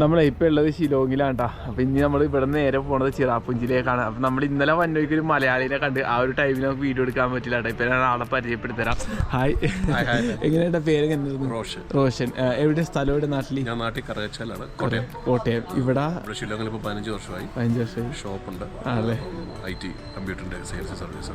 നമ്മളെ ഇപ്പം ഉള്ളത് ഷിലോങ്ങിലാണ് കേട്ടോ അപ്പോൾ ഇനി നമ്മൾ ഇവിടെ നേരെ പോണത് ചിറാപ്പുഞ്ചിലേക്കാണ് അപ്പോൾ നമ്മൾ ഇന്നലെ വന്നോയ്ക്ക് ഒരു മലയാളിനെ കണ്ട് ആ ഒരു ടൈമിൽ നമുക്ക് വീഡിയോ എടുക്കാൻ പറ്റില്ല കേട്ടോ ഇപ്പൊ ഞാൻ ആളെ പരിചയപ്പെടുത്തരാം. ഹായ് എങ്ങനെയാ പേര് റോഷൻ. റോഷൻ. എവിടെ സ്ഥലം എവിടെ നാട്ടിൽ ഞാൻ നാട്ടിൽ കറയച്ചാലാണ് കോട്ടയം. കോട്ടയം. ഇവിടെ? ഷിലോങ്ങിൽ ഇപ്പോൾ പതിനഞ്ച് വർഷമായി. പതിനഞ്ച് വർഷമായി. ഷോപ്പുണ്ട്. ആണല്ലേ? ഐ ടി കമ്പ്യൂട്ടറിന്റെ സെയിൽസ് സർവീസ്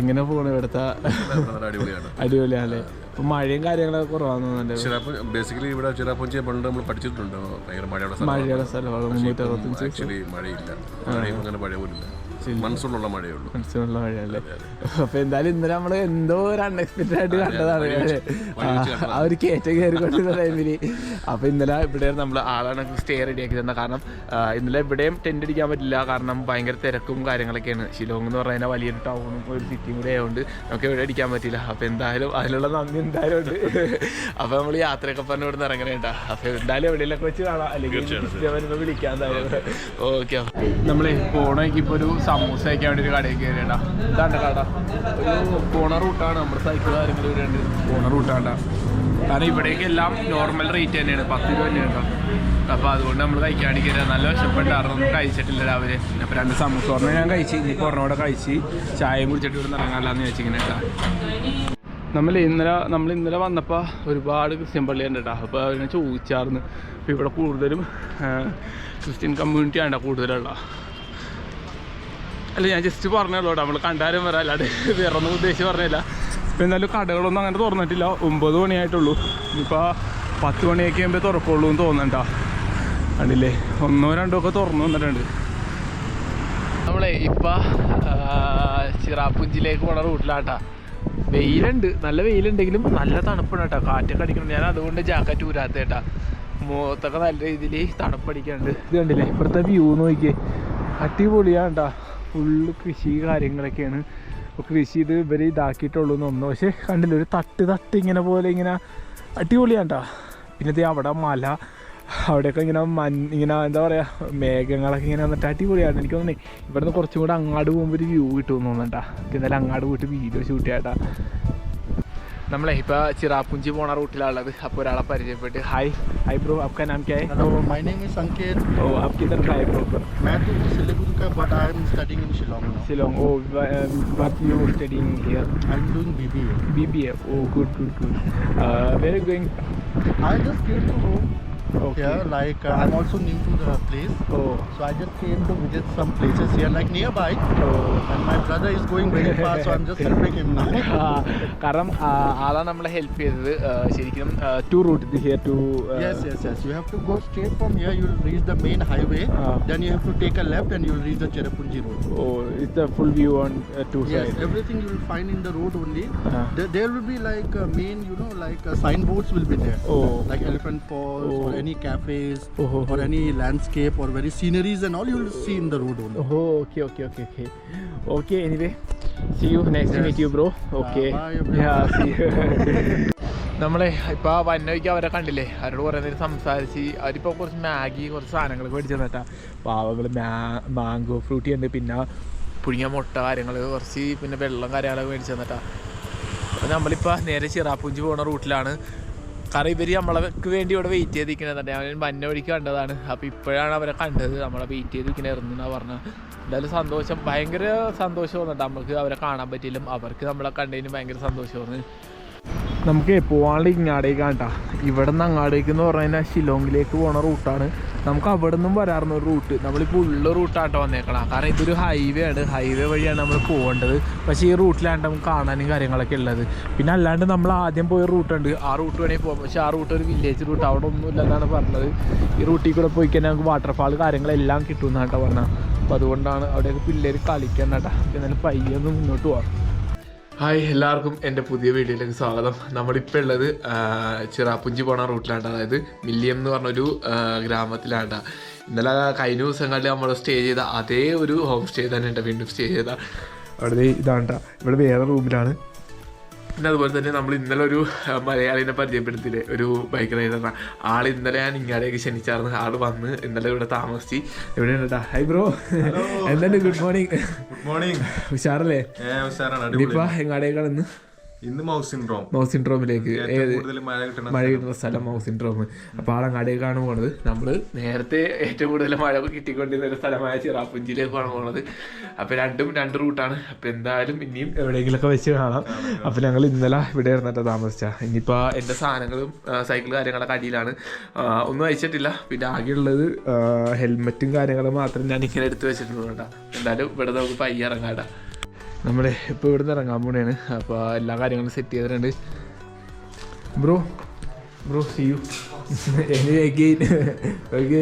എങ്ങനെ പോകണം ഇവിടുത്തെ? അടിപൊളിയാണ് അടിപൊളിയാണ്. അടിപൊളിയാണല്ലേ? ഇപ്പൊ മഴയും കാര്യങ്ങളൊക്കെ കുറവാന്ന് തോന്നുന്നുണ്ട്. ചിറാപ്പു ബേസിക്കലി ഇവിടെ ചിലപ്പോൾ പണ്ട് നമ്മൾ പഠിച്ചിട്ടുണ്ട്. ഭയങ്കര മഴയുള്ള മഴയുള്ള സ്ഥലമാണ്. ആക്ച്വലി മഴയില്ല. മഴയും അങ്ങനെ മഴ പോലില്ല മൺസൂണുള്ള മഴയുള്ളൂ. മനസ്സിലുള്ള മഴയല്ലേ? അപ്പൊ എന്തായാലും ഇന്നലെ നമ്മൾ എന്തോ ഒരു അൺഎക്സ്പെക്ടഡ് ആയിട്ട് കണ്ടതാണ്. ആ, കേറ്റ ഒരു കയറ്റം കയറിക്കൊണ്ടിരുന്ന ടൈമിൽ അപ്പൊ ഇന്നലെ ഇവിടെ നമ്മൾ ആളാണ് സ്റ്റേ റെഡിയാക്കി തന്നെ. കാരണം ഇന്നലെ ഇവിടെയും ടെന്റ് അടിക്കാൻ പറ്റില്ല. കാരണം ഭയങ്കര തിരക്കും കാര്യങ്ങളൊക്കെയാണ്. ഷിലോങ് എന്ന് പറഞ്ഞാൽ വലിയൊരു ടൗണും ഒരു സിറ്റിയും കൂടെ ആയതുകൊണ്ട് നമുക്ക് ഇവിടെ അടിക്കാൻ പറ്റില്ല. അപ്പൊ എന്തായാലും അതിനുള്ള നന്ദി എന്തായാലും ഉണ്ട്. അപ്പൊ നമ്മൾ യാത്രയൊക്കെ പറഞ്ഞു ഇവിടെ നിന്ന് ഇറങ്ങണേണ്ട അപ്പൊ എന്തായാലും എവിടെയെങ്കിലൊക്കെ വെച്ച് കാണാം. അല്ലെങ്കിൽ വിളിക്കാൻ എന്തായാലും. ഓക്കെ നമ്മളെ പോണേക്ക് ഇപ്പൊ ഒരു സമൂസ കഴിക്കാൻ വേണ്ടി ഒരു കടയിൽ കയറിയടാ. ഇതാണ്ട കട. പോണ റൂട്ടാണ് നമ്മുടെ സൈക്കിൾ കാര്യങ്ങൾ ഉണ്ട്. പോണ റൂട്ടാണ്ട കാരണം ഇവിടേക്ക് എല്ലാം നോർമൽ റേറ്റ് തന്നെയാണ്. പത്ത് രൂപ തന്നെയാണ് അപ്പോൾ അതുകൊണ്ട് നമ്മൾ കഴിക്കാൻ വേണ്ടി നല്ല വിശപ്പുണ്ടായിരുന്നു. ഒന്നും കഴിച്ചിട്ടില്ല രാവിലെ. അപ്പോൾ രണ്ട് സമൂസ പറഞ്ഞാൽ ഞാൻ കഴിച്ച്. ഇനി ഒരെണ്ണോടെ കഴിച്ച് ചായയും കുടിച്ചിട്ട് ഇവിടെ ഇറങ്ങാമല്ലാന്ന് വെച്ചിങ്ങനെ കേട്ടോ. നമ്മൾ ഇന്നലെ നമ്മൾ ഇന്നലെ വന്നപ്പോൾ ഒരുപാട് ക്രിസ്ത്യൻ പള്ളി ഉണ്ട് കേട്ടോ. അപ്പോൾ അതിനെ ചോദിച്ചായിരുന്നു. അപ്പോൾ ഇവിടെ കൂടുതലും ക്രിസ്ത്യൻ കമ്മ്യൂണിറ്റി ആണ് കൂടുതലുള്ള. അല്ല ഞാൻ ജസ്റ്റ് പറഞ്ഞല്ലോ നമ്മൾ കണ്ടാലും വരാം അല്ലാതെ വേറെ ഒന്നും ഉദ്ദേശിച്ച് പറഞ്ഞില്ല ഇപ്പം എന്തായാലും കടകളൊന്നും അങ്ങനെ തുറന്നിട്ടില്ല. ഒമ്പത് മണിയായിട്ടുള്ളൂ. ഇനിയിപ്പോൾ പത്ത് മണിയൊക്കെ ആകുമ്പോൾ തുറക്കുള്ളൂ എന്ന് തോന്നണ്ട കണ്ടില്ലേ? ഒന്നോ രണ്ടോ ഒക്കെ തുറന്നു വന്നിട്ടുണ്ട്. നമ്മളെ ഇപ്പം ചിറാപ്പുഞ്ചിലേക്ക് പോണ റൂട്ടിലാട്ടാ. വെയിലുണ്ട്. നല്ല വെയിലുണ്ടെങ്കിലും നല്ല തണുപ്പാണ് കേട്ടോ കാറ്റൊക്കെ അടിക്കണം ഞാൻ അതുകൊണ്ട് ജാക്കറ്റ് ഊരാത്ത കേട്ടാ മുഖത്തൊക്കെ നല്ല രീതിയിൽ തണുപ്പടിക്കാണ്ട് ഇത് കണ്ടില്ലേ? ഇപ്പോഴത്തെ വ്യൂ നോക്കിയേ. അടിപൊളിയാണ് കേട്ടോ ഫുള്ള് കൃഷി കാര്യങ്ങളൊക്കെയാണ്. അപ്പോൾ കൃഷി ഇത് ഇവർ ഇതാക്കിയിട്ടുള്ളൂ എന്നൊന്നും പക്ഷേ കണ്ടില്ല ഒരു തട്ട് തട്ട് ഇങ്ങനെ പോലെ ഇങ്ങനെ അടിപൊളിയാണ് കേട്ടോ പിന്നെ ഇത് അവിടെ മല അവിടെയൊക്കെ ഇങ്ങനെ മൻ ഇങ്ങനെ എന്താ പറയുക മേഘങ്ങളൊക്കെ ഇങ്ങനെ വന്നിട്ട് അടിപൊളിയാണ് എനിക്ക് തോന്നി ഇവിടുന്ന് കുറച്ചും കൂടെ അങ്ങാട് പോകുമ്പോൾ ഒരു വ്യൂ കിട്ടുമെന്ന് തോന്നുന്നുണ്ടാ. എന്നാലും അങ്ങാട് പോയിട്ട് വീഡിയോ ഷൂട്ട് ചെയ്യാട്ടാ നമ്മളെ ഇപ്പോൾ ചിറാപ്പുഞ്ചി പോണ റൂട്ടിലാണുള്ളത് അപ്പോൾ ഒരാളെ പരിചയപ്പെട്ട് ഹായ് ഹായ് ബ്രോ आपका नाम क्या है Hello, my name is Sanket. ओ आप किधर का है प्रॉपर मैं तो सिलीगुड़ी का but I am studying in Shillong now. Shillong O what you studying here I'm doing BBA. BBA oh good good good uh, where are you going I just came to home okay here. Like uh, I'm also new to the place, oh so I just came to visit some places here, like nearby. oh And my brother is going very fast, so I'm just helping him now. ആ, കാരണം ആ, ആളാണ് നമ്മളെ help ചെയ്തത് ആ, ശരിക്കും to route here to yes, yes, yes. You have to go straight from here. You'll reach the main highway. Ah. Then you have to take a left, and you'll reach the Cherrapunji road. Oh it's the full view on to Yes, side everything you will find in the road only. Ah. There, there will be like uh, main, you know, like uh, signboards will be there. Oh. Oh. any cafes Oh, oh, or oh. any landscape or very sceneries and all you'll see in the road only. Oh, okay, okay, okay, okay. Okay, anyway. See you next Yes. meet you, bro. Okay. Uh, bye, yeah, see you. നമ്മളെ ഇപ്പോൾ വന്നോയ്ക്ക് അവരെ കണ്ടില്ലേ അവരോട് കുറേ നേരം സംസാരിച്ച് അവരിപ്പോൾ കുറച്ച് മാഗി കുറച്ച് സാധനങ്ങൾ മേടിച്ചു തന്നിട്ടാ പാവകൾ മാംഗോ ഫ്രൂട്ടി ഉണ്ട് പിന്നെ പുഴുങ്ങിയ മുട്ട കാര്യങ്ങൾ കുറച്ച് പിന്നെ വെള്ളം കാര്യങ്ങളൊക്കെ മേടിച്ചു തന്നിട്ടാ അപ്പോൾ നമ്മളിപ്പോൾ നേരെ ചിറാപ്പുഞ്ചി പോകുന്ന റൂട്ടിലാണ് കാരണം ഇവർ നമ്മൾക്ക് വേണ്ടി ഇവിടെ വെയിറ്റ് ചെയ്തിരിക്കണതാണ് ഞാൻ മഞ്ഞ വഴിക്ക് കണ്ടതാണ്. അപ്പോൾ ഇപ്പോഴാണ് അവരെ കണ്ടത്. നമ്മളെ വെയിറ്റ് ചെയ്തിരിക്കണായിരുന്നു എന്നാണ് പറഞ്ഞത് എന്തായാലും സന്തോഷം. ഭയങ്കര സന്തോഷം തോന്നുന്നുണ്ട്. നമുക്ക് അവരെ കാണാൻ പറ്റിയില്ല. അവർക്ക് നമ്മളെ കണ്ടതിന് ഭയങ്കര സന്തോഷം തോന്നുന്നു. നമുക്ക് പോകാനുള്ള ഇങ്ങാടേക്കാണ് കേട്ടോ ഇവിടെ നിന്ന് അങ്ങാടേക്ക് എന്ന് പറഞ്ഞു കഴിഞ്ഞാൽ ഷിലോങ്ങിലേക്ക് പോണ റൂട്ടാണ് നമുക്ക് അവിടെ നിന്നും വരാറുന്ന ഒരു റൂട്ട് നമ്മളിപ്പോൾ ഉള്ള റൂട്ടാട്ടോ വന്നേക്കണം. കാരണം ഇതൊരു ഹൈവേ ആണ്. ഹൈവേ വഴിയാണ് നമ്മൾ പോകേണ്ടത്. പക്ഷേ ഈ റൂട്ടിലാണ് നമുക്ക് കാണാനും കാര്യങ്ങളൊക്കെ ഉള്ളത്. പിന്നെ അല്ലാണ്ട് നമ്മൾ ആദ്യം പോയ റൂട്ടുണ്ട് ആ റൂട്ട് വേണമെങ്കിൽ പോകാം പക്ഷേ ആ റൂട്ട് ഒരു വില്ലേജ് റൂട്ട് അവിടെ ഒന്നുമില്ല എന്നാണ് പറഞ്ഞത്. ഈ റൂട്ടിൽ കൂടെ പോയി കഴിഞ്ഞാൽ നമുക്ക് വാട്ടർഫാൾ കാര്യങ്ങളെല്ലാം കിട്ടും എന്നാട്ടോ പറഞ്ഞത് അപ്പോൾ അതുകൊണ്ടാണ് അവിടെയൊക്കെ പിള്ളേർ കളിക്കാൻ കേട്ടോ എന്നാലും പയ്യൊന്ന് മുന്നോട്ട് പോകാം ഹായ് എല്ലാവർക്കും എന്റെ പുതിയ വീഡിയോയിലേക്ക് സ്വാഗതം. നമ്മളിപ്പോൾ ഉള്ളത് ചിറാപ്പുഞ്ചി പോണ റൂട്ടിലാണ്. അതായത് മില്ലിയം എന്ന് പറഞ്ഞൊരു ഗ്രാമത്തിലാണ്. ഇന്നലെ കഴിഞ്ഞ ദിവസങ്ങളിൽ നമ്മൾ സ്റ്റേ ചെയ്ത അതേ ഒരു ഹോം സ്റ്റേ തന്നെ ഉണ്ട്. വീണ്ടും സ്റ്റേ ചെയ്ത അവിടെ ഇതാണ് ഇവിടെ വേറെ റൂമിലാണ് പിന്നെ അതുപോലെ തന്നെ നമ്മൾ ഇന്നലെ ഒരു മലയാളിനെ പരിചയപ്പെടുത്തിയില്ലേ? ഒരു ബൈക്ക് റൈഡർ ആൾ ഇന്നലെ ഞാൻ ഇങ്ങാടേക്ക് ക്ഷണിച്ചായിരുന്നു ആൾ വന്ന് ഇന്നലെ ഇവിടെ താമസിച്ച് എവിടെയാണ് ഹൈ ബ്രോ എന്താണ് ഗുഡ് മോർണിംഗ് ഗുഡ് മോർണിംഗ് ഉഷാറല്ലേ? ഉഷാറാണ്. ഇനിയിപ്പോ എങ്ങാടേക്കാണ് ഇന്ന്? ഇന്ന് മൗസ് സിൻഡ്രോം. മൗസ് സിൻഡ്രോമിലേക്ക്. മഴ കിട്ടുന്ന സ്ഥലം. മൗസ് സിൻഡ്രോം. അപ്പോൾ ആളങ്ങാടിയേക്കാണ് പോണത്. നമ്മൾ നേരത്തെ ഏറ്റവും കൂടുതൽ മഴ കിട്ടിക്കൊണ്ടിരുന്ന ഒരു സ്ഥലമായ ചിറാപ്പുഞ്ചിയിലേക്കാണ് പോണത്. അപ്പോൾ രണ്ടും രണ്ട് റൂട്ടാണ്. അപ്പോൾ എന്തായാലും ഇനിയും എവിടെയെങ്കിലുമൊക്കെ വെച്ച് കാണാം. അപ്പോൾ ഞങ്ങൾ ഇന്നലെ ഇവിടെ ഇരുന്നിട്ട് താമസിച്ച. ഇനിയിപ്പോൾ എന്റെ സാധനങ്ങളും സൈക്കിൾ കാര്യങ്ങളൊക്കെ അടിയിലാണ്. ഒന്നും അയച്ചിട്ടില്ല പിന്നെ ആകെയുള്ളത് ഹെൽമെറ്റും കാര്യങ്ങളും മാത്രം ഞാൻ ഇങ്ങനെ എടുത്ത് വെച്ചിട്ടുണ്ട് കേട്ടോ. എന്തായാലും ഇവിടെ നമുക്ക് പയ്യെ ഇറങ്ങാട്ടാ നമ്മൾ ഇപ്പോൾ ഇവിടുന്ന് ഇറങ്ങാൻ പോണെയാണ് അപ്പോൾ എല്ലാ കാര്യങ്ങളും സെറ്റ് ചെയ്തിട്ടുണ്ട്. Bro bro see you okay.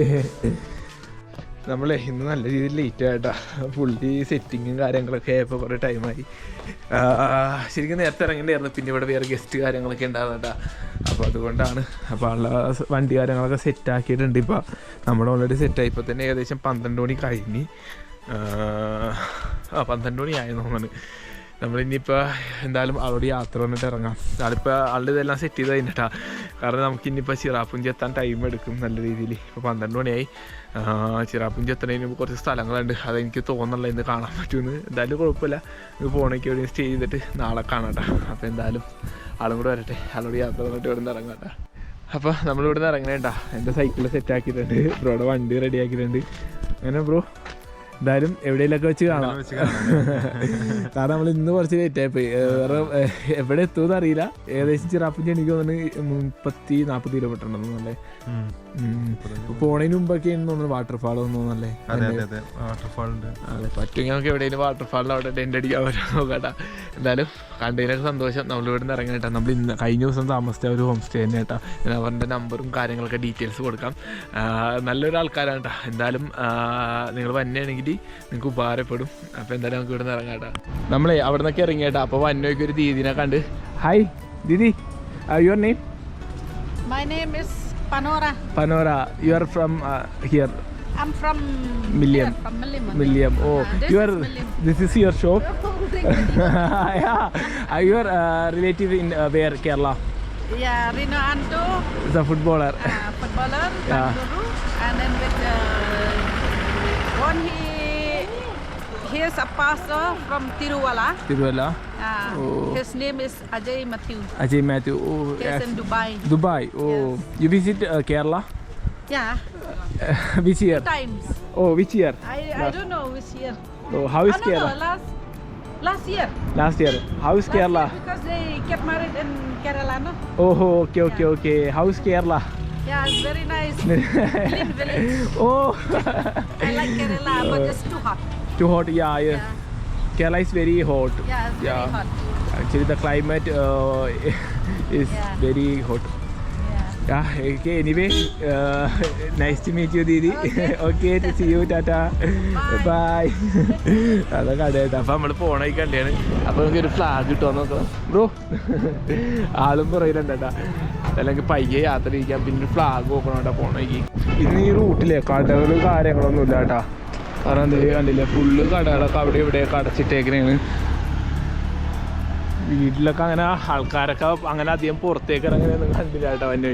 നമ്മളെ ഇന്ന് നല്ല രീതിയിൽ ലേറ്റ് ആയിട്ടാ. ഫുള്ളി സെറ്റിങ്ങും കാര്യങ്ങളൊക്കെ ആയപ്പോൾ കുറേ ടൈമായി ശരിക്കും നേരത്തെ ഇറങ്ങേണ്ടായിരുന്നു. പിന്നെ ഇവിടെ വേറെ ഗസ്റ്റ് കാര്യങ്ങളൊക്കെ ഉണ്ടാകുന്നുണ്ടാ അപ്പോൾ അതുകൊണ്ടാണ്. അപ്പോൾ ഉള്ള വണ്ടി കാര്യങ്ങളൊക്കെ സെറ്റ് ആക്കിയിട്ടുണ്ട്. ഇപ്പോൾ നമ്മൾ ഓൾറെഡി സെറ്റായി ഇപ്പോൾ തന്നെ ഏകദേശം പന്ത്രണ്ട് മണി കഴിഞ്ഞ്. ആ, പന്ത്രണ്ട് മണി അങ്ങനെ തോന്നുന്നു നമ്മളിനിയിപ്പോൾ എന്തായാലും അവളോട് യാത്ര വന്നിട്ട് ഇറങ്ങാം. ആളിപ്പോൾ ആളുടെ ഇതെല്ലാം സെറ്റ് ചെയ്ത് കഴിഞ്ഞിട്ടാ. കാരണം നമുക്ക് ഇനിയിപ്പോൾ ചിറാപ്പുഞ്ചി എത്താൻ ടൈം എടുക്കും നല്ല രീതിയിൽ ഇപ്പോൾ പന്ത്രണ്ട് മണിയായി. ചിറാപ്പുഞ്ചി എത്തണതിന് കുറച്ച് സ്ഥലങ്ങളുണ്ട്. അതെനിക്ക് തോന്നുന്നുള്ള ഇന്ന് കാണാൻ പറ്റുമെന്ന് എന്തായാലും കുഴപ്പമില്ല. ഇത് ഫോണേക്ക് എവിടെയും സ്റ്റേ ചെയ്തിട്ട് നാളെ കാണാട്ടാ. അപ്പോൾ എന്തായാലും ആളും കൂടെ വരട്ടെ. ആളോട് യാത്ര വന്നിട്ട് ഇവിടെ നിന്ന് ഇറങ്ങാട്ടാ. അപ്പോൾ നമ്മളിവിടെ നിന്ന് ഇറങ്ങണേട്ടാ. എന്റെ സൈക്കിൾ സെറ്റ് ആക്കിയിട്ടുണ്ട്. ബ്രോയുടെ വണ്ടി റെഡി ആക്കിയിട്ടുണ്ട്. അങ്ങനെ ബ്രോ എന്തായാലും എവിടെയെങ്കിലൊക്കെ വെച്ച് കാണാം. കാരണം നമ്മൾ ഇന്ന് കുറച്ച് ലേറ്റ് ആയിപ്പോയി പോയി. വേറെ എവിടെ എത്തുമെന്ന് അറിയില്ല. ഏകദേശം ചിറാപ്പുഞ്ചി എനിക്ക് തോന്നുന്നു മുപ്പത്തി നാൽപ്പത് കിലോമീറ്റർ ഉണ്ടെന്ന് തോന്നുന്നല്ലേ പോണതിന് മുമ്പൊക്കെ തോന്നുന്നു വാട്ടർഫാൾ തോന്നുന്നല്ലേ അതെ അതെ അതെ. വാട്ടർഫാൾ ഉണ്ട്. അതെ പറ്റുമെങ്കിൽ നമുക്ക് എവിടെയെങ്കിലും വാട്ടർഫാളിൽ അവിടെ ടെന്റ് അടിക്കാൻ നോക്കട്ടാ. എന്തായാലും കണ്ടതിനൊക്കെ സന്തോഷം. നമ്മൾ ഇവിടെ നിന്ന് ഇറങ്ങി നമ്മൾ ഇന്ന് കഴിഞ്ഞ ദിവസം താമസിച്ച ഒരു ഹോം സ്റ്റേ തന്നെ കേട്ടോ ഞാൻ അവരുടെ നമ്പറും കാര്യങ്ങളൊക്കെ ഡീറ്റെയിൽസ് കൊടുക്കാം. നല്ലൊരു ആൾക്കാരാണ് കേട്ടോ എന്തായാലും നിങ്ങൾ വന്നെയാണെങ്കിൽ നിങ്ങൾക്ക് ഉപകാരപ്പെടും. അപ്പോൾ എന്തായാലും നമുക്ക് ഇവിടെ നിന്ന് ഇറങ്ങാം കേട്ടോ നമ്മളെ അവിടെ നിന്നൊക്കെ ഇറങ്ങിയേട്ടാ. അപ്പോൾ വന്നോയ്ക്ക് ഒരു ദീദിനെ കണ്ട്. Hi didi. Your name my name is Panora. Panora, you are from uh, here. I'm from Milliam. Milliam. Oh, uh, this you are. Is This is your shop. Oh, yeah. Uh, are your uh, relative in uh, where Kerala? Yeah, Rino Anto. Is a footballer. Uh, footballer. Yeah. And then with uh, one he he is a pastor from Tiruwala. Tiruvala. Uh, Oh. His name is Ajay Matthew. Ajay Matthew. Oh, He yes. in Dubai. Dubai. Oh, you visit uh, Kerala? Yeah, which year? times. Oh, which year? I, I don't know which year. Oh, how is Ah, no, no, Kerala? last last year. Last year. How is Last Kerala? because they get married in Kerala, no? Oh, okay, okay, okay. How is Kerala? Yeah, it's very nice. Clean village. oh, I like Kerala, but it's too hot. Too hot. Yeah, yeah. Yeah, Kerala is very hot. yeah it's Yeah. very hot. Actually, the climate uh, is Yeah. very hot. Yeah. Yeah, okay, anyway, uh, nice to meet you, Didi. Okay. okay, to see you, Tata. Bye. Bye. അതൊക്കെ അടേട്ടാ അപ്പൊ നമ്മൾ പോണേ കണ്ടിയാണ് അപ്പൊ നമുക്ക് ഒരു flag കിട്ടുമോ നോക്കാം bro ആളും പറയുന്നുണ്ടാ അല്ലെങ്കിൽ പയ്യെ യാത്ര ചെയ്യിക്കാം പിന്നെ ഫ്ലാഗ് നോക്കണോട്ടാ പോണേക്ക് ഇന്ന് ഈ റൂട്ടിലെ കടകളും കാര്യങ്ങളൊന്നും ഇല്ല കേട്ടാ കാരണം എന്താ കണ്ടില്ല ഫുള്ള് കടകളൊക്കെ അവിടെ ഇവിടെയൊക്കെ അടച്ചിട്ടേക്കണേണ്. വീട്ടിലൊക്കെ അങ്ങനെ ആൾക്കാരൊക്കെ അങ്ങനെ അധികം പുറത്തേക്ക് ഇറങ്ങുന്നൊന്നും കണ്ടില്ല കേട്ടോ എന്റെ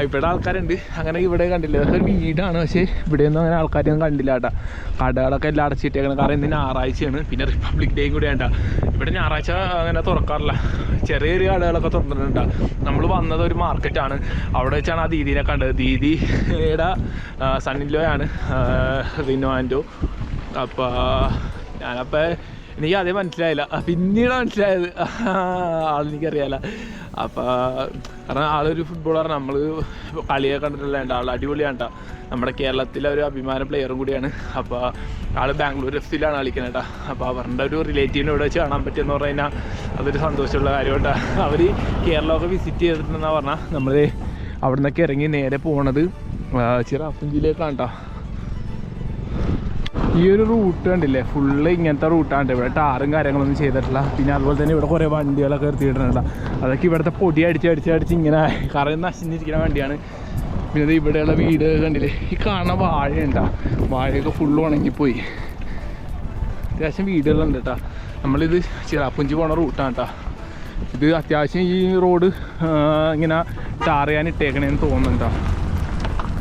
ഇവിടെ ആൾക്കാരുണ്ട്. അങ്ങനെ ഇവിടെ കണ്ടില്ല. ഒരു വീടാണ്. പക്ഷേ ഇവിടെയൊന്നും അങ്ങനെ ആൾക്കാരെയൊന്നും കണ്ടില്ല കേട്ടോ. കടകളൊക്കെ എല്ലാം അടച്ചിട്ടേക്കണം. കാരണം ഇന്ന് ഞായറാഴ്ചയാണ്. പിന്നെ റിപ്പബ്ലിക് ഡേയും കൂടി വേണ്ട ഇവിടെ ഞായറാഴ്ച അങ്ങനെ തുറക്കാറില്ല. ചെറിയ ചെറിയ കടകളൊക്കെ തുറന്നിട്ടുണ്ട് നമ്മൾ വന്നത് ഒരു മാർക്കറ്റാണ്. അവിടെ വെച്ചാണ് ആ ദീദീനെ കണ്ടത്. ദീദിയുടെ സണ്ണിലോയാണ് റിനോ ആൻഡോ അപ്പോൾ ഞാനപ്പോൾ എനിക്ക് അതേ മനസ്സിലായില്ല. പിന്നീട് മനസ്സിലായത്. ആളെനിക്കറിയാല അപ്പോൾ കാരണം ആളൊരു ഫുട്ബോളറാണ് നമ്മൾ കളിയെ കണ്ടിട്ടുള്ള ആൾ അടിപൊളിയാണ്. നമ്മുടെ കേരളത്തിലെ ഒരു അഭിമാന പ്ലെയറും കൂടിയാണ്. അപ്പോൾ ആൾ ബാംഗ്ലൂർ എഫ് സിയിലാണ് കളിക്കുന്നത് കേട്ടോ അപ്പോൾ അവരുടെ ഒരു റിലേറ്റീവിനെ ഇവിടെ വെച്ച് കാണാൻ പറ്റിയെന്ന് പറഞ്ഞു കഴിഞ്ഞാൽ അതൊരു സന്തോഷമുള്ള കാര്യമുണ്ട് അവർ കേരളമൊക്കെ വിസിറ്റ് ചെയ്തിട്ടുണ്ടെന്നാണ് പറഞ്ഞാൽ നമ്മൾ അവിടെ നിന്നൊക്കെ ഇറങ്ങി നേരെ പോണത് ചിറാപ്പുഞ്ചിയിലേക്കാണ് കേട്ടോ ഈ ഒരു റൂട്ട് കണ്ടില്ലേ? ഫുള്ള് ഇങ്ങനത്തെ റൂട്ടാണ് ഇവിടെ. ടാറും കാര്യങ്ങളൊന്നും ചെയ്തിട്ടില്ല. പിന്നെ അതുപോലെ തന്നെ ഇവിടെ കുറേ വണ്ടികളൊക്കെ എത്തിയിട്ടുണ്ട് അതൊക്കെ ഇവിടുത്തെ പൊടി അടിച്ച് അടിച്ച് അടിച്ച് ഇങ്ങനെ കറി നശിഞ്ഞിരിക്കുന്ന വണ്ടിയാണ്. പിന്നെ അത് ഇവിടെയുള്ള വീട് കണ്ടില്ലേ? ഈ കാണുന്ന വാഴയുണ്ടാ വാഴയൊക്കെ ഫുള്ള് ഉണങ്ങിപ്പോയി. അത്യാവശ്യം വീടുകളുണ്ട് കേട്ടോ നമ്മളിത് ചിറാപ്പുഞ്ചി പോണ റൂട്ടാണ് കേട്ടോ ഇത് അത്യാവശ്യം ഈ റോഡ് ഇങ്ങനെ ടാർ ചെയ്യാൻ ഇട്ടേക്കണേന്ന് തോന്നുന്നുണ്ടോ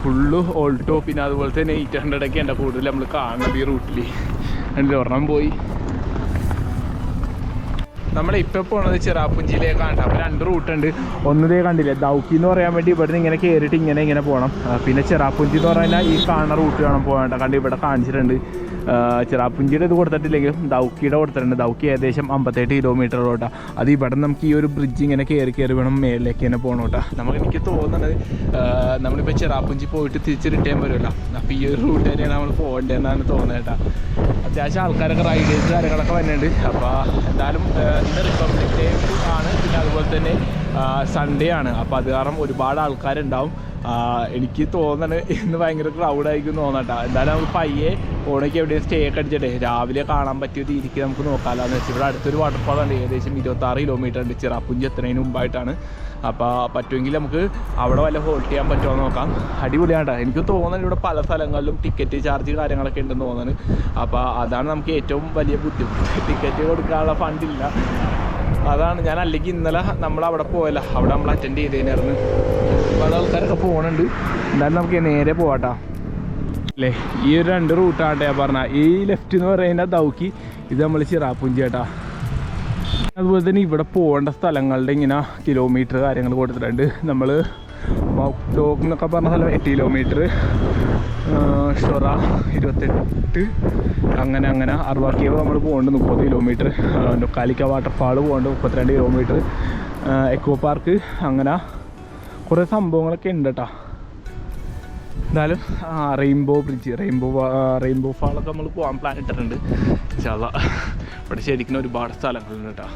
ഫുള്ള് ഓൾട്ടോ പിന്നെ അതുപോലെ തന്നെ എയ്റ്റ് ഹൺഡ്രഡ് ഒക്കെ ഉണ്ട്. കൂടുതൽ നമ്മൾ കാണുന്നത് ഈ റൂട്ടിൽ അതിന്റെ ഒരെണ്ണം പോയി. നമ്മളെ ഇപ്പൊ പോണത് ചിറാപ്പുഞ്ചിയിലേക്കാണ് അപ്പൊ രണ്ട് റൂട്ട് ഉണ്ട്. ഒന്നതേ കണ്ടില്ലേ? ദൗക്കി എന്ന് പറയാൻ വേണ്ടി ഇവിടെ ഇങ്ങനെ കയറിയിട്ട് ഇങ്ങനെ ഇങ്ങനെ പോകണം പിന്നെ ചിറാപ്പുഞ്ചി എന്ന് പറഞ്ഞാൽ ഈ കാണുന്ന റൂട്ട് വേണം പോകേണ്ട കണ്ട് ഇവിടെ കാണിച്ചിട്ടുണ്ട്. ചെറാപ്പുഞ്ചിയുടെ ഇത് കൊടുത്തിട്ടില്ലെങ്കിലും ദൗക്കിയുടെ കൊടുത്തിട്ടുണ്ട്. ദൗക്കി ഏകദേശം അമ്പത്തെട്ട് കിലോമീറ്റർ റോട്ടാ അത് ഇവിടെ നമുക്ക് ഈ ഒരു ബ്രിഡ്ജ് ഇങ്ങനെ കയറി കയറി വേണം മേളിലേക്ക് തന്നെ പോകണം കേട്ടോ. നമുക്ക് എനിക്ക് തോന്നുന്നത് നമ്മളിപ്പോൾ ചിറാപ്പുഞ്ചി പോയിട്ട് തിരിച്ച് റിട്ടേൺ വരുമല്ലോ. അപ്പോൾ ഈ ഒരു റൂട്ട് തന്നെയാണ് നമ്മൾ പോകേണ്ടതെന്നാണ് തോന്നുന്നത് കേട്ടോ. അത്യാവശ്യം ആൾക്കാരൊക്കെ റൈഡേഴ്സ് കാര്യങ്ങളൊക്കെ വരുന്നുണ്ട് അപ്പോൾ എന്തായാലും ഇന്ന് റിപ്പബ്ലിക് ഡേ ആണ്. പിന്നെ അതുപോലെ തന്നെ സൺഡേ ആണ്. അപ്പോൾ അത് കാരണം ഒരുപാട് ആൾക്കാരുണ്ടാവും. എനിക്ക് തോന്നണ ഇന്ന് ഭയങ്കര ക്രൗഡായിരിക്കും തോന്നട്ടാ എന്തായാലും നമുക്ക് പയ്യെ ഓണയ്ക്ക് എവിടെയും സ്റ്റേ ഒക്കെ അടിച്ചിട്ടെ. രാവിലെ കാണാൻ പറ്റിയ രീതിക്ക് നമുക്ക് നോക്കാമല്ലോ എന്ന് വെച്ചാൽ ഇവിടെ അടുത്തൊരു വാട്ടർഫാൾ ഉണ്ട്. ഏകദേശം ഇരുപത്താറ് കിലോമീറ്റർ ഉണ്ട്. ചിറാപ്പുഞ്ചി എത്തുന്നതിന് മുമ്പായിട്ടാണ്. അപ്പോൾ പറ്റുമെങ്കിൽ നമുക്ക് അവിടെ വല്ല ഹോൾഡ് ചെയ്യാൻ പറ്റുമോ നോക്കാം. അടിപൊളിയാണ്ടാ എനിക്ക് തോന്നുന്നത് ഇവിടെ പല സ്ഥലങ്ങളിലും ടിക്കറ്റ് ചാർജ് കാര്യങ്ങളൊക്കെ ഉണ്ടെന്ന് തോന്നുന്നു. അപ്പോൾ അതാണ് നമുക്ക് ഏറ്റവും വലിയ ബുദ്ധിമുട്ട്. ടിക്കറ്റ് കൊടുക്കാനുള്ള ഫണ്ടില്ല അതാണ് ഞാൻ അല്ലെങ്കിൽ ഇന്നലെ നമ്മൾ അവിടെ പോയല്ല. അവിടെ നമ്മൾ അറ്റൻഡ് ചെയ്തേനായിരുന്നു ഒരുപാട് ആൾക്കാരൊക്കെ പോകണുണ്ട് എന്തായാലും നമുക്ക് നേരെ പോവാട്ടാ. അല്ലേ ഈ ഒരു രണ്ട് റൂട്ടാട്ടെ ഞാൻ പറഞ്ഞ. ഈ ലെഫ്റ്റ് എന്ന് പറയുന്ന ദൗക്കി. ഇത് നമ്മൾ ചിറാപ്പുഞ്ചി ചേട്ടാ അതുപോലെ തന്നെ ഇവിടെ പോകേണ്ട സ്ഥലങ്ങളുടെ ഇങ്ങനെ കിലോമീറ്റർ കാര്യങ്ങൾ കൊടുത്തിട്ടുണ്ട്. നമ്മൾ ടോക്ക് എന്നൊക്കെ പറഞ്ഞ സ്ഥലം എട്ട് കിലോമീറ്റർ ഷൊറ ഇരുപത്തെട്ട് അങ്ങനെ അങ്ങനെ. അറുവാക്കിയവ് നമ്മൾ പോകേണ്ടത് മുപ്പത് കിലോമീറ്റർ കാലിക്ക വാട്ടർഫാൾ പോകേണ്ടത് മുപ്പത്തിരണ്ട് കിലോമീറ്റർ എക്കോ പാർക്ക് അങ്ങനെ. കുറേ സംഭവങ്ങളൊക്കെ ഉണ്ട് കേട്ടോ എന്തായാലും റെയിൻബോ ബ്രിഡ്ജ് റെയിൻബോ റെയിൻബോ ഫാളൊക്കെ നമ്മൾ പോകാൻ പ്ലാൻ ഇട്ടിട്ടുണ്ട്. ചില ഇവിടെ ശരിക്കും ഒരുപാട് സ്ഥലങ്ങളുണ്ട് കേട്ടോ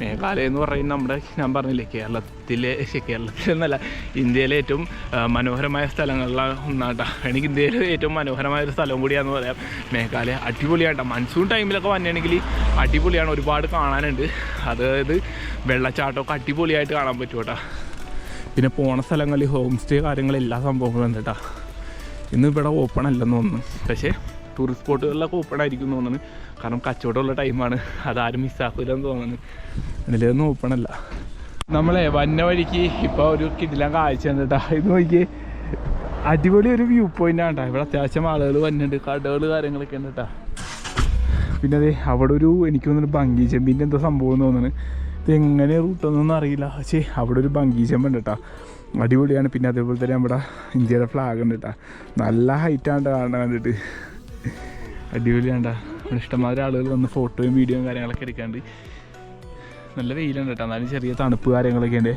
മേഘാലയ എന്ന് പറയുന്നത് നമ്മുടെ ഞാൻ പറഞ്ഞില്ലേ കേരളത്തിലെ കേരളത്തിലെന്നല്ല ഇന്ത്യയിലെ ഏറ്റവും മനോഹരമായ സ്ഥലങ്ങളിലാണ് ഒന്നാട്ടാ. എനിക്ക് ഇന്ത്യയിലെ ഏറ്റവും മനോഹരമായ ഒരു സ്ഥലം കൂടിയാണെന്ന് പറയാം. മേഘാലയ അടിപൊളിയാട്ടോ. മൺസൂൺ ടൈമിലൊക്കെ വന്നിട്ടുണ്ടെങ്കിൽ അടിപൊളിയാണ്. ഒരുപാട് കാണാനുണ്ട്. അതായത് വെള്ളച്ചാട്ടമൊക്കെ അടിപൊളിയായിട്ട് കാണാൻ പറ്റും കേട്ടോ പിന്നെ പോണ സ്ഥലങ്ങളിൽ ഹോം സ്റ്റേ കാര്യങ്ങളെല്ലാ സംഭവങ്ങളും ഉണ്ട് കേട്ടോ ഇന്ന് ഇവിടെ ഓപ്പൺ അല്ലെന്ന് തോന്നുന്നു. പക്ഷേ ടൂറിസ്റ്റ് സ്പോട്ടുകളിലൊക്കെ ഓപ്പൺ ആയിരിക്കും എന്ന് തോന്നുന്നു. കാരണം കച്ചവടമുള്ള ടൈമാണ് അതാരും മിസ്സാക്കില്ലെന്ന് തോന്നുന്നു. ഇതിലൊന്നും ഓപ്പൺ അല്ല. നമ്മളെ വന്ന വഴിക്ക് ഇപ്പോൾ ഒരു കിടിലം കാഴ്ച ഉണ്ട് കേട്ടോ ഇത് നോക്കി അടിപൊളി ഒരു വ്യൂ പോയിന്റ് ആണ് കേട്ടോ ഇവിടെ അത്യാവശ്യം ആളുകൾ വന്നിട്ടുണ്ട്. കടകൾ കാര്യങ്ങളൊക്കെ ഉണ്ട് കേട്ടോ പിന്നെ അതെ അവിടെ ഒരു എനിക്ക് തോന്നുന്നു ബങ്കി ചെമ്പിന്റെ എന്തോ സംഭവം തോന്നുന്നു. ഇത് എങ്ങനെ റൂട്ടൊന്നും അറിയില്ല. പക്ഷേ അവിടെ ഒരു ബങ്കീശം ഉണ്ട് കേട്ടോ അടിപൊളിയാണ്. പിന്നെ അതേപോലെ തന്നെ നമ്മുടെ ഇന്ത്യയുടെ ഫ്ലാഗ് ഉണ്ട് കേട്ടോ നല്ല ഹൈറ്റാണ് കാണാൻ കണ്ടിട്ട്. അടിപൊളിയാണ്ടാ കേട്ടോ ഇഷ്ടംമാതിരി ആളുകൾ വന്ന് ഫോട്ടോയും വീഡിയോയും കാര്യങ്ങളൊക്കെ എടുക്കാണ്ട്. നല്ല വെയിലുണ്ട് കേട്ടോ എന്നാലും ചെറിയ തണുപ്പ് കാര്യങ്ങളൊക്കെ ഉണ്ട്.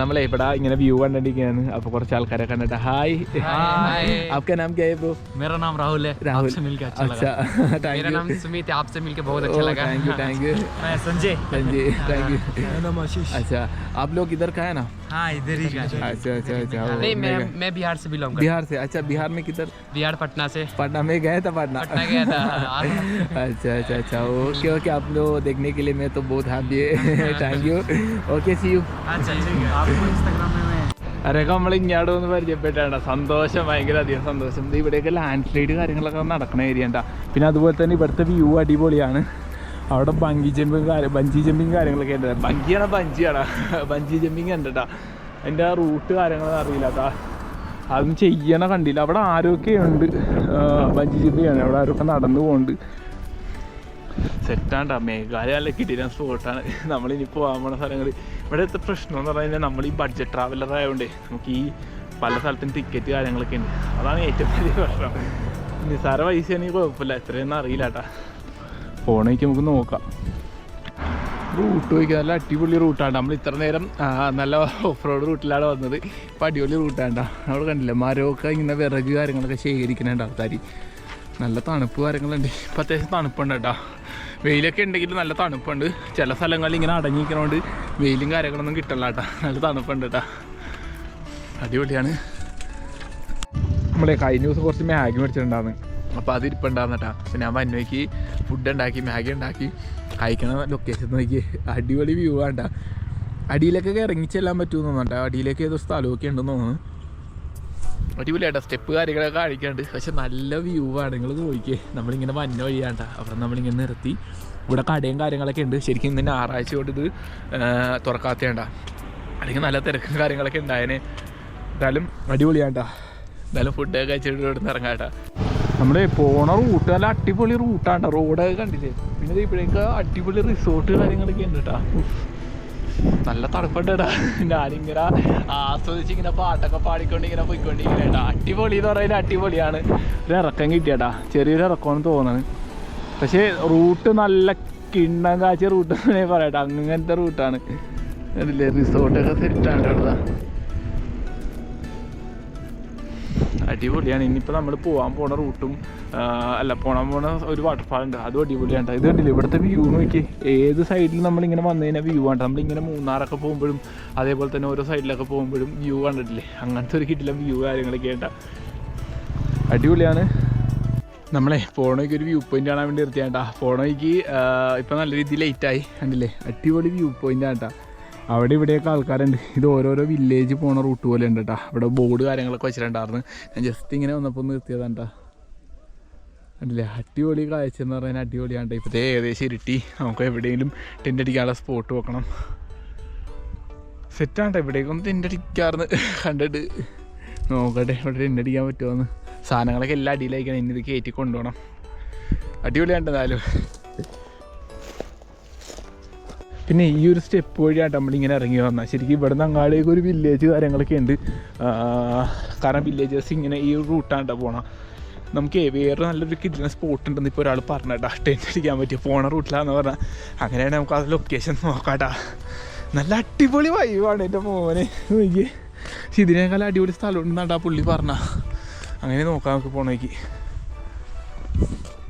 നമ്മളെ ഇവിടെ ഇങ്ങനെ വ്യൂ കണ്ടിരിക്കുകയാണ് അപ്പോൾ കുറച്ച് ആൾക്കാരെ കണ്ടിട്ട് ഹായ് हाय आपका नाम क्या है ब्रो मेरा नाम राहुल है राहुल आपसे मिलकर अच्छा, अच्छा लगा थैंक मेरा यू नाम सुमित है आपसे मिलकर बहुत अच्छा लगा थैंक यू थैंक यू मैं संजय संजय थैंक यू मेरा नाम आशीष अच्छा आप लोग इधर का है ना हाँ इधर ही का अच्छा अच्छा अच्छा वो नहीं मैं मैं- मैं बिहार से बिलोंग करता बिहार से अच्छा बिहार में किधर हूँ बिहार पटना से पटना में गए था पटना पटना गया था अच्छा अच्छा अच्छा ओके ओके आप लोग देखने के लिए मैं तो बहुत हैप्पी है thank you okay see you अच्छा ठीक है आपको इंस्टाग्राम में मैं അവരൊക്കെ നമ്മൾ ഇങ്ങോട്ട് ഒന്ന് പരിചയപ്പെട്ടാണ് സന്തോഷം ഭയങ്കര അധികം സന്തോഷം ഇത് ഇവിടെയൊക്കെ ലാൻഡ് സ്ലൈഡ് കാര്യങ്ങളൊക്കെ നടക്കണ ഏരിയ ഉണ്ടാ പിന്നെ അതുപോലെ തന്നെ ഇവിടുത്തെ വ്യൂ അടിപൊളിയാണ് അവിടെ ബങ്കി ജമ്പിങ് കാര്യം ബഞ്ചി ജമ്പിങ് കാര്യങ്ങളൊക്കെ ഉണ്ട്. ബങ്കിയാണ് ബഞ്ചിയാണ് ബഞ്ചി ജമ്പിങ് ഉണ്ട് കേട്ടോ അതിന്റെ ആ റൂട്ട് കാര്യങ്ങളൊന്നും അറിയില്ല കേട്ടോ അതും ചെയ്യണ കണ്ടില്ല. അവിടെ ആരൊക്കെ ഉണ്ട്? ബഞ്ചി ജമ്പിങ് അവിടെ ആരൊക്കെ നടന്നു പോകുന്നുണ്ട് സെറ്റാണ്ടാ മേഘാലയ നല്ല കിടിലൻ സ്പോട്ടാണ് നമ്മളിനി പോകാൻ പോണ സ്ഥലങ്ങൾ. എത്ര പ്രശ്നം എന്ന് പറഞ്ഞു കഴിഞ്ഞാൽ നമ്മൾ ഈ ബഡ്ജറ്റ് ട്രാവലർ ആയതുകൊണ്ട് നമുക്ക് ഈ പല സ്ഥലത്തും ടിക്കറ്റ് കാര്യങ്ങളൊക്കെ ഉണ്ട്. അതാണ് ഏറ്റവും വലിയ പ്രശ്നം. നിസ്സാര പൈസ ആണെങ്കിൽ കുഴപ്പമില്ല. എത്രയൊന്നും അറിയില്ല കേട്ടാ പോണേക്ക് നമുക്ക് നോക്കാം. റൂട്ട് പോയിക്കാൻ നല്ല അടിപൊളി റൂട്ടാണ്. നമ്മൾ ഇത്ര നേരം നല്ല ഓഫ് റോഡ് റൂട്ടിലാണ് വന്നത്. ഇപ്പം അടിപൊളി റൂട്ടാണ്ടാ അവിടെ കണ്ടില്ല മരമൊക്കെ ഇങ്ങനെ വിറക് കാര്യങ്ങളൊക്കെ ശേഖരിക്കുന്നുണ്ട് ആൾക്കാർ നല്ല തണുപ്പ് കാര്യങ്ങളുണ്ട്. ഇപ്പം അത്യാവശ്യം തണുപ്പുണ്ട് കേട്ടോ വെയിലൊക്കെ ഉണ്ടെങ്കിൽ നല്ല തണുപ്പുണ്ട്. ചില സ്ഥലങ്ങളിൽ ഇങ്ങനെ അടങ്ങിയിരിക്കണോണ്ട് വെയിലും കാര്യങ്ങളൊന്നും കിട്ടില്ല കേട്ടോ നല്ല തണുപ്പുണ്ട് കേട്ടോ അടിപൊളിയാണ്. നമ്മളെ കഴിഞ്ഞ ദിവസം കുറച്ച് മാഗി മേടിച്ചിട്ടുണ്ടായിരുന്നു അപ്പോൾ അത് ഇരിപ്പുണ്ടായിരുന്നു കേട്ടോ പിന്നെ ഞാൻ വന്നോയ്ക്ക് ഫുഡ് ഉണ്ടാക്കി മാഗി ഉണ്ടാക്കി. കഴിക്കണ ലൊക്കേഷൻ നോക്കി. അടിപൊളി വ്യൂ ആണ്ട. അടിയിലേക്കൊക്കെ ഇറങ്ങി ചെല്ലാൻ പറ്റുമെന്ന് തോന്നുന്നുണ്ട്. അടിയിലേക്ക് ഏതോ സ്ഥലമൊക്കെ ഉണ്ടെന്ന് തോന്നുന്നു. അടിപൊളിയാട്ടോ. സ്റ്റെപ്പ് കാര്യങ്ങളൊക്കെ കാണിക്കാണ്ട്. പക്ഷെ നല്ല വ്യൂ ആണ്. നിങ്ങൾ നോക്കിയേ നമ്മളിങ്ങനെ വന്ന വഴിയാണ്ട. അവിടെ നമ്മളിങ്ങനെ നിർത്തി. ഇവിടെ കടയും കാര്യങ്ങളൊക്കെ ഉണ്ട്. ശരിക്കും ഇന്ന് ഞായറാഴ്ച കൊണ്ട് ഇത് തുറക്കാത്തേണ്ട അല്ലെങ്കിൽ നല്ല തിരക്കും കാര്യങ്ങളൊക്കെ ഉണ്ടായേനെ. എന്തായാലും അടിപൊളിയാണ്ടാ. എന്തായാലും ഫുഡൊക്കെ കഴിച്ചിട്ട് ഇവിടെ നിന്ന് ഇറങ്ങാട്ടാ. നമ്മുടെ പോണ റൂട്ട് നല്ല അടിപൊളി റൂട്ടാണ് റോഡ് കണ്ടില്ലേ? പിന്നെ ഇപ്പോഴേക്ക് അടിപൊളി റിസോർട്ട് കാര്യങ്ങളൊക്കെ ഉണ്ട് കേട്ടാ നല്ല തണുപ്പുണ്ടാ ഞാനിങ്ങനെ ആസ്വദിച്ച് ഇങ്ങനെ പാട്ടൊക്കെ പാടിക്കൊണ്ട് ഇങ്ങനെ പോയിക്കൊണ്ടിരിക്കണ അടിപൊളി എന്ന് പറയുന്നത് അടിപൊളിയാണ്. ഒരു ഇറക്കം കിട്ടിയാട്ടാ ചെറിയൊരു ഇറക്കമെന്ന് തോന്നുന്നത് പക്ഷേ റൂട്ട് നല്ല കിണ്ണം കാച്ചിയ റൂട്ട് പറയട്ടെ അങ്ങനത്തെ റൂട്ടാണ് കണ്ടില്ലേ? റിസോർട്ടൊക്കെ സെറ്റാണ് കേട്ടോ അടിപൊളിയാണ്. ഇനിയിപ്പോൾ നമ്മൾ പോകാൻ പോണ റൂട്ടും അല്ല പോകാൻ പോണ ഒരു വാട്ടർഫാൾ ഉണ്ട് അതും അടിപൊളിയാണ് ഇത് കണ്ടില്ല? ഇവിടുത്തെ വ്യൂ നോക്കി ഏത് സൈഡിൽ നമ്മളിങ്ങനെ വന്നു കഴിഞ്ഞാൽ വ്യൂ ആണ് നമ്മളിങ്ങനെ മൂന്നാറൊക്കെ പോകുമ്പോഴും അതേപോലെ തന്നെ ഓരോ സൈഡിലൊക്കെ പോകുമ്പോഴും വ്യൂ കണ്ടിട്ടില്ലേ? അങ്ങനത്തെ ഒരു കിട്ടില്ല വ്യൂ കാര്യങ്ങളൊക്കെ ഉണ്ട് അടിപൊളിയാണ്. നമ്മളെ ഫോണോയ്ക്ക് ഒരു വ്യൂ പോയിന്റ് കാണാൻ വേണ്ടി നിർത്തിയാട്ടാ ഫോണോയ്ക്ക് ഇപ്പം നല്ല രീതിയിൽ ലേറ്റായി കണ്ടില്ലേ? അടിപൊളി വ്യൂ പോയിന്റ് ആട്ടാ അവിടെ ഇവിടെയൊക്കെ ആൾക്കാരുണ്ട്. ഇത് ഓരോരോ വില്ലേജ് പോണ റൂട്ട് പോലെ ഉണ്ട് കേട്ടോ ഇവിടെ ബോർഡ് കാര്യങ്ങളൊക്കെ വെച്ചിട്ടുണ്ടായിരുന്നു. ഞാൻ ജസ്റ്റ് ഇങ്ങനെ വന്നപ്പോൾ നിർത്തിയതാണ് കേട്ടോ കണ്ടില്ലേ അടിപൊളി കാഴ്ച എന്ന് പറഞ്ഞാൽ അടിപൊളിയാണ് ഇപ്പോഴത്തെ ഏകദേശം ഇരുട്ടി. നമുക്ക് എവിടെയെങ്കിലും ടെന്റ് അടിക്കാനുള്ള സ്പോട്ട് വെക്കണം. സെറ്റാണ് എവിടേക്കൊന്ന് ടെന്റ് അടിക്കാറുന്ന് കണ്ടിട്ട്. നോക്കട്ടെ ഇവിടെ ടെന്റ് അടിക്കാൻ പറ്റുമോ എന്ന്. സാധനങ്ങളൊക്കെ എല്ലാം അടിയിലായിരിക്കണം. ഇനി ഇത് കയറ്റി കൊണ്ടുപോകണം. അടിപൊളിയാണ് എന്തായാലും. പിന്നെ ഈ ഒരു സ്റ്റെപ്പ് വഴിയായിട്ട് നമ്മളിങ്ങനെ ഇറങ്ങി വന്നാൽ ശരിക്കും ഇവിടെ നിന്ന് അങ്ങാടേക്ക് ഒരു വില്ലേജ് കാര്യങ്ങളൊക്കെ ഉണ്ട്. കാരണം വില്ലേജസ് ഇങ്ങനെ ഈ ഒരു റൂട്ടാണ് പോകണം നമുക്ക് വേറെ നല്ലൊരു കിട്ടുന്ന സ്പോട്ട് ഉണ്ടെന്ന് ഇപ്പോൾ ഒരാൾ പറഞ്ഞിട്ടാ. ടെന്റ് അടിക്കാൻ പറ്റിയ. പോണ റൂട്ടിലാന്ന് പറഞ്ഞാൽ അങ്ങനെയാണ് നമുക്ക് ആ ലൊക്കേഷൻ നോക്കാട്ടാ. നല്ല അടിപൊളി വൈവാണ് എന്റെ മോനെ. നോക്കി പക്ഷെ ഇതിനേക്കാൾ അടിപൊളി സ്ഥലം ഉണ്ടെന്നാട്ടാ പുള്ളി പറഞ്ഞ. അങ്ങനെ നോക്കാം നമുക്ക് പോണേക്ക്.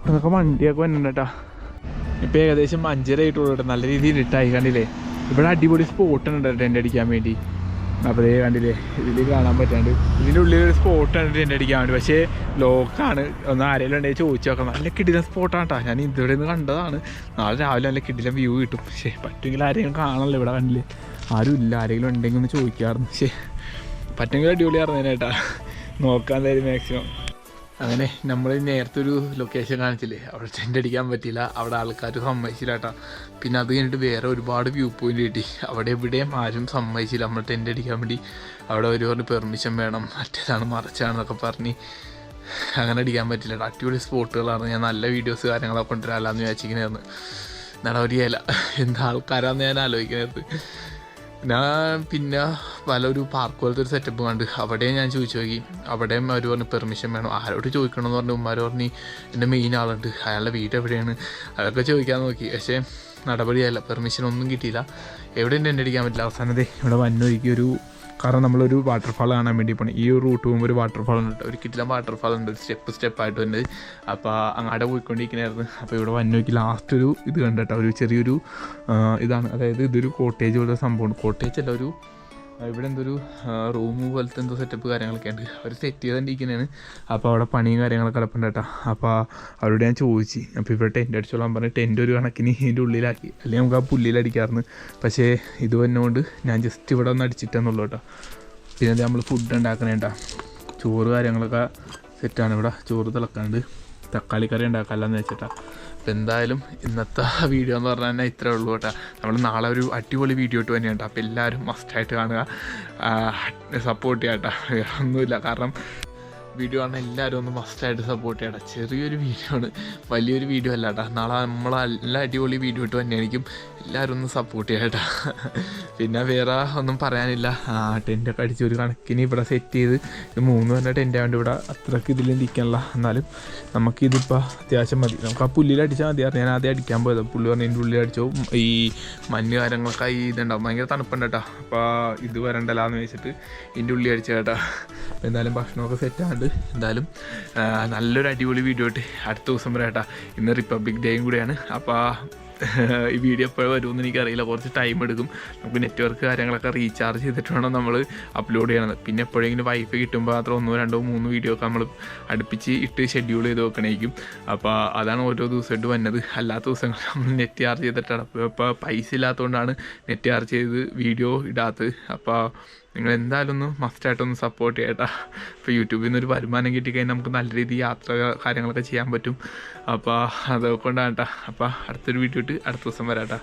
നിന്നൊക്കെ വണ്ടിയൊക്കെ വന്നിട്ടാ ഇപ്പം ഏകദേശം അഞ്ചര ആയിട്ടുള്ളൂ കേട്ടോ നല്ല രീതിയിൽ ഇട്ടായി കണ്ടില്ലേ? ഇവിടെ അടിപൊളി സ്പോട്ട് ഉണ്ട് ടെന്റ് അടിക്കാൻ വേണ്ടി. അപ്പോൾ ഇതേ കണ്ടില്ലേ? ഇതിൽ കാണാൻ പറ്റാണ്ട്. ഇതിന്റെ ഉള്ളിൽ ഒരു സ്പോട്ടാണ് ടെന്റ് അടിക്കാൻ വേണ്ടി. പക്ഷേ ലോക്കാണ്. ഒന്ന് ആരെങ്കിലും ഉണ്ടെങ്കിൽ ചോദിച്ചു നോക്കാം. നല്ല കിടിലൻ സ്പോട്ടാണ് കേട്ടോ ഞാൻ ഇതുവരെ നിന്ന് കണ്ടതാണ്. നാളെ രാവിലെ നല്ല കിടിലൻ വ്യൂ കിട്ടും. പക്ഷേ പറ്റുമെങ്കിൽ ആരെങ്കിലും കാണണല്ലോ ഇവിടെ കണ്ടില്ലേ? ആരും ഇല്ല. ആരെങ്കിലും ഉണ്ടെങ്കിൽ ഒന്ന് ചോദിക്കാറുണ്ട് പക്ഷേ പറ്റുമെങ്കിൽ അടിപൊളിയായിരുന്നു കേട്ടാ നോക്കാൻ തരും മാക്സിമം അങ്ങനെ നമ്മൾ നേരത്തെ ഒരു ലൊക്കേഷൻ കാണിച്ചില്ലേ? അവിടെ ടെന്റ് അടിക്കാൻ പറ്റിയില്ല. അവിടെ ആൾക്കാർ സമ്മതിച്ചില്ല കേട്ടോ പിന്നെ അത് കഴിഞ്ഞിട്ട് വേറെ ഒരുപാട് വ്യൂ പോയിന്റ് കിട്ടി. അവിടെ എവിടെയും ആരും സമ്മതിച്ചില്ല നമ്മൾ ടെന്റ് അടിക്കാൻ വേണ്ടി. അവിടെ ഒരു പറഞ്ഞ് പെർമിഷൻ വേണം. മറ്റേതാണ് മറിച്ചാണെന്നൊക്കെ പറഞ്ഞ് അങ്ങനെ അടിക്കാൻ പറ്റില്ല അടിപൊളി സ്പോട്ടുകളാണ്. ഞാൻ നല്ല വീഡിയോസ് കാര്യങ്ങളൊക്കെ കൊണ്ടുവരാമല്ലാന്ന് വിചാരിച്ചിരിക്കുന്നതായിരുന്നു നടപടിയല്ല എന്താ ആൾക്കാരാന്ന് ഞാൻ ആലോചിക്കുന്നത് ഞാൻ പിന്നെ പല ഒരു പാർക്ക് പോലത്തെ ഒരു സെറ്റപ്പ് കണ്ട്. അവിടെയും ഞാൻ ചോദിച്ചു നോക്കി. അവിടെയും അവർ പറഞ്ഞു പെർമിഷൻ വേണം? ആരോട് ചോദിക്കണമെന്ന് പറഞ്ഞു. ഉമ്മാർ പറഞ്ഞ് എന്റെ മെയിൻ ആളുണ്ട്. അയാളുടെ വീട് എവിടെയാണ്? അതൊക്കെ ചോദിക്കാൻ നോക്കി. പക്ഷേ നടപടിയായില്ല. പെർമിഷൻ ഒന്നും കിട്ടിയില്ല. എവിടെ എന്റെ അടിക്കാൻ പറ്റില്ല. അവസാനത്തെ ഇവിടെ വന്നൊരുക്കി ഒരു കാരണം നമ്മളൊരു വാട്ടർഫാൾ കാണാൻ വേണ്ടി പോകണം ഈ ഒരു റൂട്ട് പോകുമ്പോൾ ഒരു വാട്ടർഫാൾ ഉണ്ട് ഒരു കിറ്റില വാട്ടർഫാൾ ഉണ്ട്. സ്റ്റെപ്പ് സ്റ്റെപ്പായിട്ട് ഉണ്ട് അപ്പോൾ അങ്ങാടെ പോയിക്കൊണ്ടിരിക്കണായിരുന്നു. അപ്പോൾ ഇവിടെ വന്നോക്കി ലാസ്റ്റ് ഒരു ഇത് കണ്ടിട്ടോ ഒരു ചെറിയൊരു ഇതാണ്. അതായത് ഇതൊരു കോട്ടേജ് പോലെ സംഭവമാണ്. കോട്ടേജ് അല്ല ഒരു ഇവിടെ എന്തൊരു റൂം പോലത്തെ എന്തോ സെറ്റപ്പ് കാര്യങ്ങളൊക്കെ ഉണ്ട്. അവർ സെറ്റ് ചെയ്തുകൊണ്ടിരിക്കുന്നതാണ് അപ്പോൾ അവിടെ പണിയും കാര്യങ്ങളൊക്കെ കിടപ്പുണ്ട് അപ്പോൾ അവരോട് ഞാൻ ചോദിച്ചു. അപ്പോൾ ഇവിടെ ടെന്റ് അടിച്ചോളാൻ പറഞ്ഞ് ടെന്റ് ഒരു കണക്കിന് ഇതിന്റെ ഉള്ളിലാക്കി. അല്ലെങ്കിൽ നമുക്ക് ആ പുല്ലിൽ അടിക്കാറുണ്ട് പക്ഷേ ഇത് വന്നുകൊണ്ട് ഞാൻ ജസ്റ്റ് ഇവിടെ ഒന്ന് അടിച്ചിട്ടെന്നുള്ളൂ കേട്ടോ. പിന്നെ നമ്മൾ ഫുഡ് ഉണ്ടാക്കണേട്ടാ ചോറ് കാര്യങ്ങളൊക്കെ സെറ്റാണ് ഇവിടെ. ചോറ് തിളക്കാണ്ട് തക്കാളി കറി ഉണ്ടാക്കാമല്ലെന്ന് വെച്ചിട്ടാ. അപ്പോൾ എന്തായാലും ഇന്നത്തെ വീഡിയോ എന്ന് പറഞ്ഞാൽ തന്നെ ഇത്രേ ഉള്ളൂ കേട്ടോ. നമ്മൾ നാളെ ഒരു അടിപൊളി വീഡിയോ ഇട്ട് തന്നെയുണ്ട് അപ്പോൾ എല്ലാവരും മസ്റ്റായിട്ട് കാണുക. സപ്പോർട്ട് ചെയ്യാം കേട്ടോ. ഒന്നുമില്ല. കാരണം വീഡിയോ ആണ് എല്ലാവരും ഒന്ന് മസ്റ്റായിട്ട് സപ്പോർട്ട് ചെയ്യണം. ചെറിയൊരു വീഡിയോ ആണ്. വലിയൊരു വീഡിയോ അല്ല കേട്ടോ നാളെ നമ്മൾ നല്ല അടിപൊളി വീഡിയോ ഇട്ട് തന്നെയായിരിക്കും എല്ലാവരും ഒന്ന് സപ്പോർട്ട് ചെയ്യാം കേട്ടോ പിന്നെ വേറെ ഒന്നും പറയാനില്ല. ടെന്റൊക്കെ അടിച്ച് ഒരു കണക്കിന് ഇവിടെ സെറ്റ് ചെയ്ത് മൂന്ന് തന്നെ ടെന്റ് ആയതുകൊണ്ട് ഇവിടെ അത്രയ്ക്ക് ഇതിൽ നിൽക്കണില്ല എന്നാലും നമുക്കിതിപ്പോൾ അത്യാവശ്യം മതി. നമുക്ക് ആ പുല്ലിൽ അടിച്ചാൽ മതി. ഞാൻ ആദ്യം അടിക്കാൻ പോയത്. പുല്ല് പറഞ്ഞ ഇതിന്റെ ഉള്ളിൽ അടിച്ചോ. ഈ മഞ്ഞ് കാര്യങ്ങളൊക്കെ ഈ ഇതുണ്ടാവും. ഭയങ്കര തണുപ്പുണ്ട് കേട്ടോ അപ്പോൾ ഇത് വരണ്ടല്ലാന്ന് വെച്ചിട്ട് ഇതിന്റെ ഉള്ളിൽ അടിച്ച കേട്ടോ എന്തായാലും ഭക്ഷണമൊക്കെ സെറ്റാണ്ട് എന്തായാലും നല്ലൊരു അടിപൊളി വീഡിയോ ആയിട്ട് അടുത്ത ദിവസം വരെ കേട്ടാ. ഇന്ന് റിപ്പബ്ലിക് ഡേയും കൂടിയാണ്. അപ്പോൾ ഈ വീഡിയോ എപ്പോഴും വരുമെന്ന് എനിക്കറിയില്ല. കുറച്ച് ടൈം എടുക്കും. നമുക്ക് നെറ്റ്വർക്ക് കാര്യങ്ങളൊക്കെ റീചാർജ് ചെയ്തിട്ട് വേണം നമ്മൾ അപ്ലോഡ് ചെയ്യണത്. പിന്നെ എപ്പോഴെങ്കിലും വൈഫ് കിട്ടുമ്പോൾ മാത്രം ഒന്നോ രണ്ടോ മൂന്ന് വീഡിയോ ഒക്കെ നമ്മൾ അടുപ്പിച്ച് ഇട്ട് ഷെഡ്യൂൾ ചെയ്ത് വെക്കണേക്കും. അപ്പോൾ അതാണ് ഓരോ ദിവസമായിട്ട് വന്നത്. അല്ലാത്ത ദിവസങ്ങൾ നമ്മൾ നെറ്റ് ചാർജ് ചെയ്തിട്ടാണ്. അപ്പോൾ പൈസ ഇല്ലാത്തതുകൊണ്ടാണ് നെറ്റ് ചാർജ് ചെയ്ത് വീഡിയോ ഇടാത്തത്. അപ്പോൾ നിങ്ങൾ എന്തായാലും ഒന്ന് മസ്റ്റായിട്ടൊന്ന് സപ്പോർട്ട് ചെയ്യട്ടാ. ഇപ്പോൾ യൂട്യൂബിൽ നിന്ന് ഒരു വരുമാനം കിട്ടിക്കഴിഞ്ഞാൽ നമുക്ക് നല്ല രീതിയിൽ യാത്ര കാര്യങ്ങളൊക്കെ ചെയ്യാൻ പറ്റും. അപ്പോൾ അതുകൊണ്ടാണ് കേട്ടോ അപ്പോൾ അടുത്തൊരു വീഡിയോ ഇട്ട് അടുത്ത ദിവസം വരാം കേട്ടോ